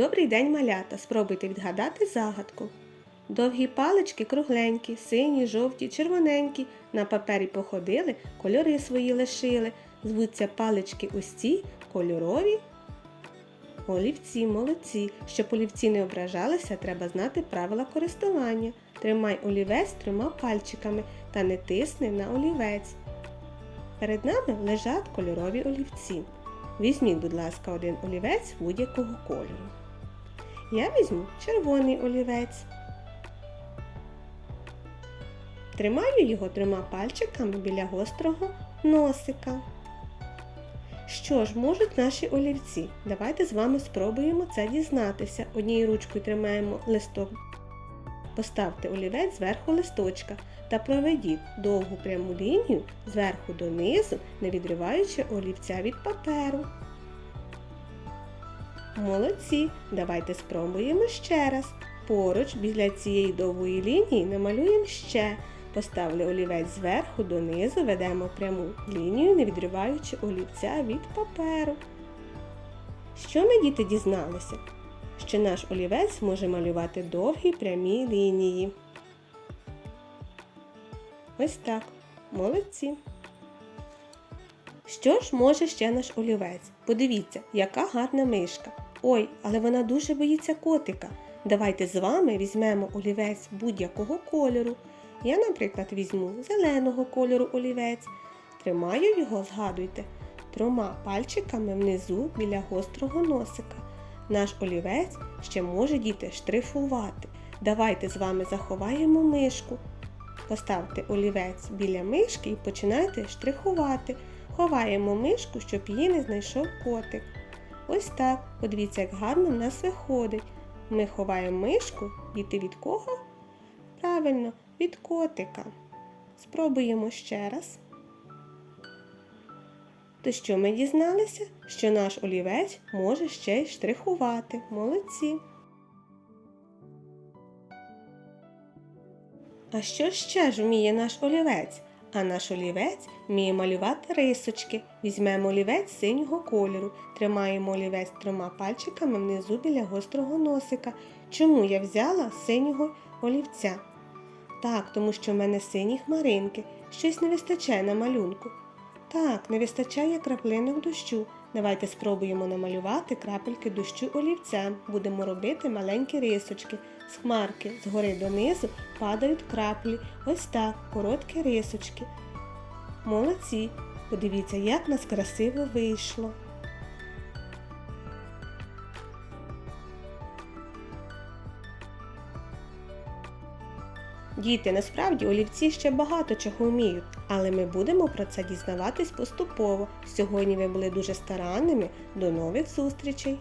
Добрий день, малята! Спробуйте відгадати загадку. Довгі палички кругленькі, сині, жовті, червоненькі. На папері походили, кольори свої лишили. Звуться палички ось ці кольорові. Олівці, молодці. Щоб олівці не ображалися, треба знати правила користування. Тримай олівець трьома пальчиками та не тисни на олівець. Перед нами лежать кольорові олівці. Візьміть, будь ласка, один олівець будь-якого кольору. Я візьму червоний олівець. Тримаю його трьома пальчиками біля гострого носика. Що ж можуть наші олівці? Давайте з вами спробуємо це дізнатися. Однією ручкою тримаємо листок. Поставте олівець зверху листочка та проведіть довгу пряму лінію зверху донизу, не відриваючи олівця від паперу. Молодці! Давайте спробуємо ще раз. Поруч біля цієї довгої лінії намалюємо ще. Поставили олівець зверху донизу, ведемо пряму лінію, не відриваючи олівця від паперу. Що ми, діти, дізналися? Що наш олівець може малювати довгі прямі лінії. Ось так. Молодці. Що ж може ще наш олівець? Подивіться, яка гарна мишка. Ой, але вона дуже боїться котика. Давайте з вами візьмемо олівець будь-якого кольору. Я, наприклад, візьму зеленого кольору олівець. Тримаю його, згадуйте, трьома пальчиками внизу біля гострого носика. Наш олівець ще може діти штрихувати. Давайте з вами заховаємо мишку. Поставте олівець біля мишки і починайте штрихувати. Ховаємо мишку, щоб її не знайшов котик. Ось так. Подивіться, як гарно в нас виходить. Ми ховаємо мишку діти від кого? Правильно, від котика. Спробуємо ще раз. То що ми дізналися? Що наш олівець може ще й штрихувати. Молодці. А що ще ж вміє наш олівець? А наш олівець вміє малювати рисочки. Візьмемо олівець синього кольору, тримаємо олівець трьома пальчиками внизу біля гострого носика. Чому я взяла синього олівця? Так, тому що в мене сині хмаринки. Щось не вистачає на малюнку. Так, не вистачає краплинок дощу. Давайте спробуємо намалювати крапельки дощу олівцем. Будемо робити маленькі рисочки. З хмарки згори донизу падають краплі. Ось так, короткі рисочки. Молодці! Подивіться, як нас красиво вийшло. Діти, насправді олівці ще багато чого вміють, але ми будемо про це дізнаватись поступово. Сьогодні ви були дуже старанними. До нових зустрічей!